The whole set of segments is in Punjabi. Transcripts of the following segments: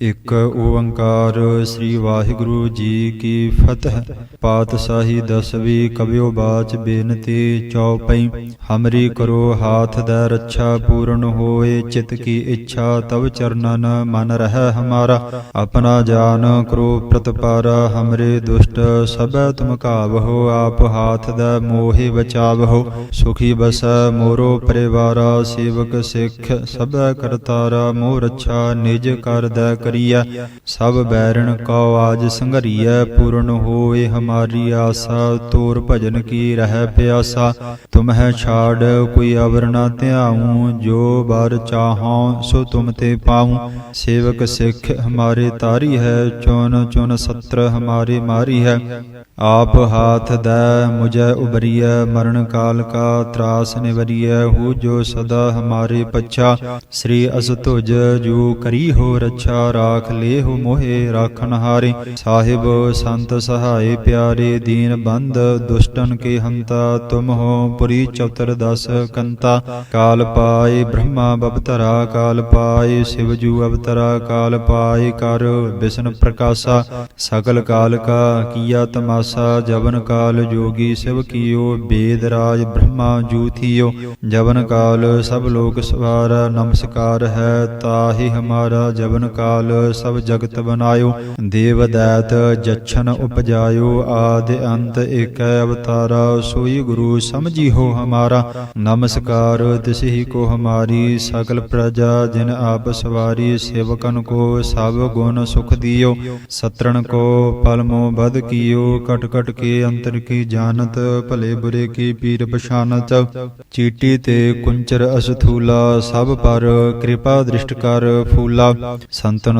ਇਕ ਓੰਕਾਰ ਸ੍ਰੀ ਵਾਹਿਗੁਰੂ ਜੀ ਕੀ ਫਤਿਹ। ਪਾਤਸ਼ਾਹੀ ਦਸਵੀ ਕਵਿਓ ਬਾਚ ਬੇਨਤੀ ਚਉਪਈ ਹਮਰੀ ਕਰੋ ਹਾਥ ਦਾ ਰੱਛਾ ਪੂਰਨ ਹੋਏ, ਚਿਤ ਕੀ ਇੱਛਾ ਤਵ ਚਰਨਨ ਮਨ ਰਹਿ ਹਮਾਰਾ। ਆਪਣਾ ਜਾਨ ਕਰੋ ਪ੍ਰਤਪਾਰਾ, ਹਮਰੇ ਦੁਸ਼ਟ ਸਭੈ ਤੁਮ ਕਾਵਹੋ ਆਪ ਹਾਥ ਦਾ ਮੋਹਿ ਬਚਾਵਹੋ। ਸੁਖੀ ਬਸ ਮੋਰੋ ਪਰਿਵਾਰਾ, ਸੇਵਕ ਸਿੱਖ ਸਭੈ ਕਰਤਾਰਾ, ਮੋਹ ਰੱਛਾ ਨਿਜ ਕਰ ਕਰਦਾ ਕਰੀਐ ਸਭ ਬੈਰਣ ਕਉ ਆਜ ਸੰਘਰੀਐ ਪੂਰਨ ਹੋਏ ਹਮਾਰੀ ਆਸਾ, ਤੋਰ ਭਜਨ ਕੀ ਰਹਿ ਪਿਆਸਾ। ਤੁਮਹਿ ਛਾੜ ਕੋਈ ਅਵਰ ਨਾ ਧਿਆਉ, ਜੋ ਬਰ ਚਾਹਉ ਸੋ ਤੁਮ ਤੇ ਪਾਉ। ਸੇਵਕ ਸਿੱਖ ਹਮਾਰੇ ਤਾਰੀ ਹੈ ਚੁਨ ਚੁਨ ਸਤਰ ਹਮਾਰੇ ਮਾਰੀ ਹੈ। ਆਪ ਹਾਥ ਦੈ, ਮੁਝੈ ਉਬਰੀਐ ਮਰਨ ਕਾਲ ਕਾ ਤਰਾਸ ਨਿਵਰੀਐ, ਹੂ ਜੋ ਸਦਾ ਹਮਾਰੇ ਪੱਛਾ। ਸ੍ਰੀ ਅਸਤੁਜ, ਜੋ ਕਰੀ ਹੋ ਰੱਛਾ ਰਾਖ ਲੇ ਹੋ ਮੋਹਿ ਰਾਖਨ ਹਾਰੇ। ਸਾਹਿਬ ਸੰਤ ਸਹਾਏ ਪਿਆਰੇ ਦੀਨ ਬੰਦ, ਦੁਸ਼ਟਨ ਕੇ ਹੰਤਾ, ਤੁਮ ਹੋ ਪੁਰੀ ਚੌਤਰ ਦਸ ਕੰਤਾ। ਕਾਲ ਪਾਏ ਬ੍ਰਹਮਾ ਬਵਤਰਾ, ਕਾਲ ਪਾਏ ਸਿਵ ਜੂ ਅਵਤਰਾ, ਕਾਲ ਪਾਏ ਕਰ ਵਿਸ਼ਨ ਪ੍ਰਕਾਸ਼ਾ। ਸਗਲ ਕਾਲ ਕਾ ਕੀਆ ਤਮਾਸਾ, ਜਵਨ ਕਾਲ ਜੋਗੀ ਸਿਵ ਕੀਓ, ਬੇਦ ਰਾਜ ਬ੍ਰਹਮਾ ਜੂ ਥੀਓ ਜਵਨ ਕਾਲ ਸਭ ਲੋਕ ਸਵਾਰਾ, ਨਮਸਕਾਰ ਹੈ ਤਾਹੀ ਹਮਾਰਾ, ਜਵਨ ਕਾਲ ਸਭ ਜਗਤ ਬਨਾਇਓ ਦੇਵ ਦੈਤ ਜਛਨ ਉਪਜਾਇਓ, ਆਦਿ ਅੰਤ ਏਕੈ ਅਵਤਾਰਾ, ਸੋਈ ਗੁਰੂ ਸਮਝੀ ਹੋ ਹਮਾਰਾ। ਨਮਸਕਾਰ ਤਿਸਹੀ ਕੋ ਹਮਾਰੀ ਸਕਲ ਪ੍ਰਜਾ ਜਿਨ ਆਪ ਸਵਾਰੀ, ਸੇਵਕਨ ਕੋ ਸਭ ਗੁਣ ਸੁਖ ਦਿਓ। ਸਤਰਣ ਕੋ ਪਲਮੋ ਬਦ ਕੀਓ ਕਟ ਕਟ ਕੇ ਅੰਤਰ ਕੀ ਜਾਣਤ, ਭਲੇ ਬੁਰੇ ਕੀ ਪੀਰ ਪਛਾਨਤ। ਚੀਟੀ ਤੇ ਕੁੰਚਰ ਅਸਥੂਲਾ, ਸਭ ਪਰ ਕਿਰਪਾ ਦ੍ਰਿਸ਼ਟ ਕਰ ਫੂਲਾ। ਸੰਤਨ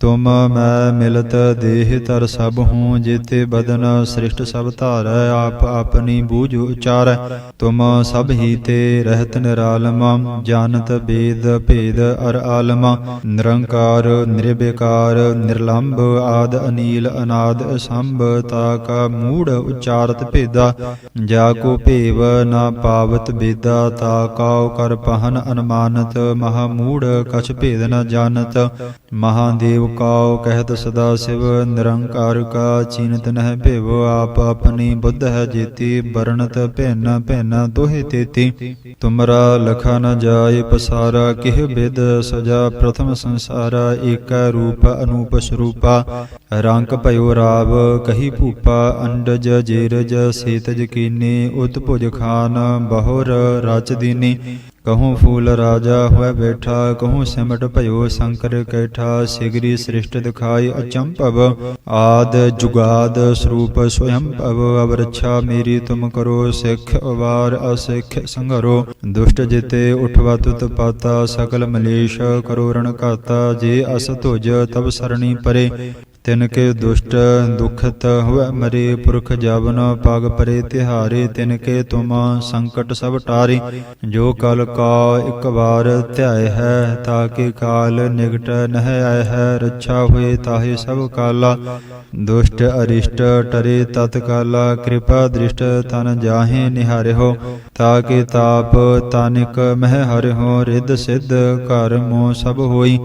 ਤੁਮ ਮੈਂ ਮਿਲਤ ਦੇਹ ਤਰ ਸਭ ਹੂੰ, ਜੇਤੇ ਬਦਨ ਸ੍ਰਿਸ਼ਟ ਸਭ ਧਾਰੈ, ਆਪ ਆਪਣੀ ਬੂਝ ਉਚਾਰੈ। ਤੁਮ ਸਭ ਹੀ ਤੇ ਰਹਿਤ ਨਿਰਾਲਮ, ਜਾਣਤ ਬੇਦ ਭੇਦ ਅਰ ਆਲਮ। ਨਿਰੰਕਾਰ ਨਿਰਬੇਕਾਰ ਨਿਰਲੰਭ ਆਦ ਅਨੀਲ ਅਨਾਦ ਅਸੰਭ, ਤਾ ਕਾ ਮੂੜ ਉਚਾਰਤ ਭੇਦਾ। ਜਾ ਕੋ ਭੇਵ ਨਾ ਪਾਵਤ ਬੇਦਾ, ਤਾ ਕਾਉ ਕਰ ਪਹਨ ਅਨਮਾਨਤ। ਮਹਾ ਮੂੜ ਕਛ ਭੇਦ ਨ ਜਾਣਤ। ਮਹਾਦੇਵ ਕਾਉ ਕਹਿਤ ਸਦਾ ਸਿਵ, ਨਿਰੰਕਾਰ ਕਾ ਚੀਨਤ ਨਹਿ ਭੇਵ, ਆਪ ਆਪਣੀ ਬੁੱਧ ਹੈ ਜੇਤੀ ਬਰਣਤ ਭਿੰਨ ਭਿੰਨ ਦੋਹੇ ਤੇਤੀ। ਤੁਮਰਾ ਲਖਾ ਨ ਜਾਏ, ਪਸਾਰਾ ਕਿਹ ਬਿਦ, ਸਜਾ ਪ੍ਰਥਮ ਸੰਸਾਰਾ, ਏਕੈ ਰੂਪ ਅਨੂਪ ਸਰੂਪਾ। ਰੰਗ ਭਇਓ ਰਾਵ, ਕਹੀ ਭੂਪਾ, ਅੰਡਜ ਜੇਰਜ, ਸੇਤਜ ਕੀਨੀ ਉਤ ਭੁਜ ਖਾਨ, ਬਹੁਰ ਰਚ ਦੀਨੀ। ਕਹੂੰ ਫੂਲ ਰਾਜਾ ਹੋਇ ਬੈਠਾ ਕਹੂੰ ਸਿਮਟ ਭਇਓ ਸ਼ੰਕਰ ਕੈਠਾ ਸਿਗਰੀ ਸ੍ਰਿਸ਼ਟ ਦਿਖਾਈ ਅਚੰਭਵ ਆਦ ਜੁਗਾਦ ਸਰੂਪ ਸਵਯੰ ਭਵ ਅਵਰਛਾ ਮੇਰੀ ਤੁਮ ਕਰੋ ਸਿੱਖ ਅਵਾਰ ਅਸਿੱਖ ਸੰਘਰੋ ਦੁਸ਼ਟ ਜਿਤੇ ਉਠਵਾ ਤੁਤ ਪਾਤਾ ਸਕਲ ਮਲੇਸ਼ ਕਰੋ ਰਣ ਘਾਤਾ ਜੇ ਅਸ ਤੁਜ ਤਬ ਸਰਣੀ ਪਰੇ ਤਿਨ ਕੇ ਦੁਸ਼ਟ ਦੁਖਤ ਹੋਇ ਮਰੇ ਪੁਰਖ ਜਵਨ ਪਗ ਪਰੇ ਤਿਹਾਰੇ, ਤਿਨ ਕੇ ਤੁਮ ਸੰਕਟ ਸਭ ਟਾਰੇ। ਜੋ ਕਲ ਕਾ ਇੱਕ ਵਾਰ ਧਿਆਏ ਹੈ ਤਾਕੇ ਕਾਲ ਨਿਕਟ ਨਹਿ ਆਏ ਹੈ, ਰੱਛਾ ਹੋਏ ਤਾਹੇ ਸਭ ਕਾਲਾ। ਦੁਸ਼ਟ ਅਰਿਸ਼ਟ ਟਰੇ ਤਤ ਕਾਲਾ, ਕਿਰਪਾ ਦ੍ਰਿਸ਼ਟ ਤਨ ਜਾਹੇ ਨਿਹਾਰਿਓ ਤਾਕੇ ਤਾਪ ਤਾਨਿਕ ਮਹਿ ਹਰਿਓ ਰਿੱਧ ਸਿੱਧ ਘਰ ਮੋ ਸਭ ਹੋਈ।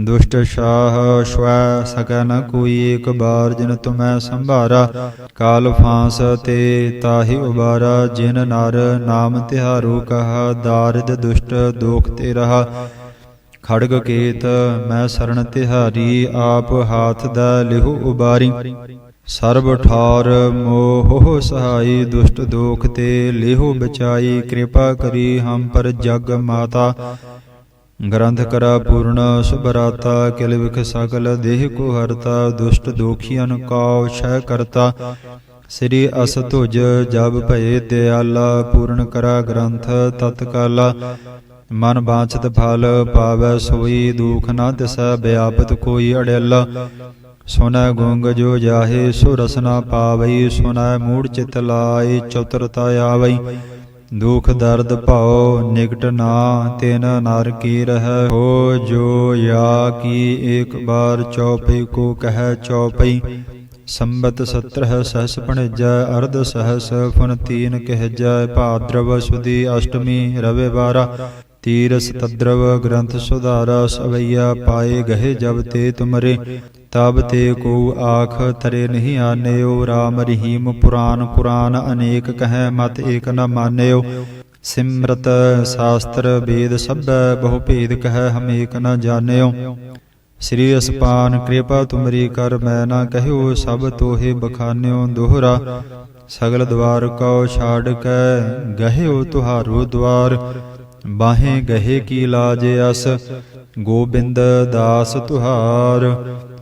ਦੁਸ਼ਟ ਸ਼ਾਹ ਸ਼ਵੈ ਸਕੈ ਕੋਈ ਏਕ ਬਾਰ ਜਿਨ ਤੁਮੈ ਸੰਭਾਰਾ। ਕਾਲ ਫਾਂਸ ਤੇ ਤਾਹੀ ਉਬਾਰਾ, ਜਿਨ ਨਰ ਨਾਮ ਤਿਹਾਰੂ ਕਹਾ, ਦਾਰਿਦ ਦੁਸ਼ਟ ਦੋਖ ਤੇ ਰਹਾ। ਖੜਗ ਕੇਤ, ਮੈਂ ਸਰਣ ਤਿਹਾਰੀ, ਆਪ ਹਾਥ ਦਾ ਲਿਹੂ ਉਬਾਰੀ। ਸਰਬ ਠਾਰ ਮੋਹ ਸਹਾਈ, ਦੁਸ਼ਟ ਦੋਖ ਤੇ ਲਿਹੋ ਬਚਾਈ। ਕਿਰਪਾ ਕਰੀ ਹਮ ਪਰ ਜਗ ਮਾਤਾ। ਗ੍ਰੰਥ ਕਰਾ ਪੂਰਨ ਸੁਭਰਾਤਾ ਕਿਲ ਵਿਖ ਸਕਲ ਦੇਹ ਕੋ ਹਰਤਾ, ਦੁਸ਼ਟ ਦੋਖੀਆਂ ਕਾਉ ਛੈ ਕਰਤਾ। ਸ੍ਰੀ ਅਸ ਤੁਜ, ਜਬ ਭਏ ਦਿਆਲਾ, ਪੂਰਨ ਕਰਾ ਗ੍ਰੰਥ, ਤਤਕਾਲਾ। ਮਨ ਬਾਛਤ ਫਲ ਪਾਵੈ ਸੋਈ, ਦੁਖ ਨਾ ਦਿਸੈ ਬਿਆਪਤ ਕੋਈ ਅੜਿਆਲਾ ਸੁਨੈ ਗੁੰਗ ਜੋ ਜਾਹੇ ਸੋ ਰਸਨਾ ਪਾਵਈ, ਸੁਨੈ ਮੂੜ ਚਿਤ ਲਾਈ ਚਤੁਰਤਾ ਆਵਈ। ਦੁਖ ਦਰਦ ਭਉ ਨਿਕਟ ਨਾ, ਤਿਨ ਨਰ ਕੀ ਰਹਿ? ਹੋ ਜੋ ਯਾ ਕੀ, ਏਕ ਬਾਰ ਚੌਪਈ, ਕੋ ਕਹਿ ਚੌਪਈ। ਸੰਬਤ ਸਤਰਹ ਸਹਸ ਭਣਜੈ, ਅਰਧ ਸਹਸ ਫਨ ਤੀਨ ਕਹਿਜੈ। ਭਾਦਰਵ ਸੁਦੀ ਅਸ਼ਟਮੀ, ਰਵੇ ਵਾਰਾ ਤੀਰਸ ਤਦਰਵ ਗ੍ਰੰਥ ਸੁਧਾਰਾ, ਸਵਈਆ ਪਾਏ ਗਹੇ ਜਬ ਤੇ ਤੁਮਰੇ। ਤਬ ਤੇ ਕੋ ਆਖ, ਤਰੇ ਨਹੀਂ ਆਨਿਓ RAM ਰਹੀਮ ਪੁਰਾਨ ਕੁਰਾਨ ਅਨੇਕ ਕਹੈ, ਮਤ ਏਕ ਨ ਮਾਨਿਓ। ਸਿਮਰਤ ਸ਼ਾਸਤਰ ਵੇਦ ਸਭੈ ਬਹੁ ਭੇਦ ਕਹੈ, ਹਮ ਨ ਜਾਣਿਓ। ਸ੍ਰੀ ਅਸਪਾਨ ਕਿਰਪਾ ਤੁਮਰੀ ਕਰ, ਮੈਂ ਨਾ ਕਹਿਓ, ਸਭ ਤੋਹੇ ਬਖਾਨਿਓ ਦੋਹਰਾ। ਸਗਲ ਦਵਾਰ ਕਉ ਛਾੜ ਕੈ, ਗਹਿਓ ਤੁਹਾਰੋ ਦਵਾਰ। ਬਾਹੇ ਗਹੇ ਕੀ ਲਾਜ ਅਸ, ਗੋਬਿੰਦ ਦਾਸ ਤੁਹਾਰ।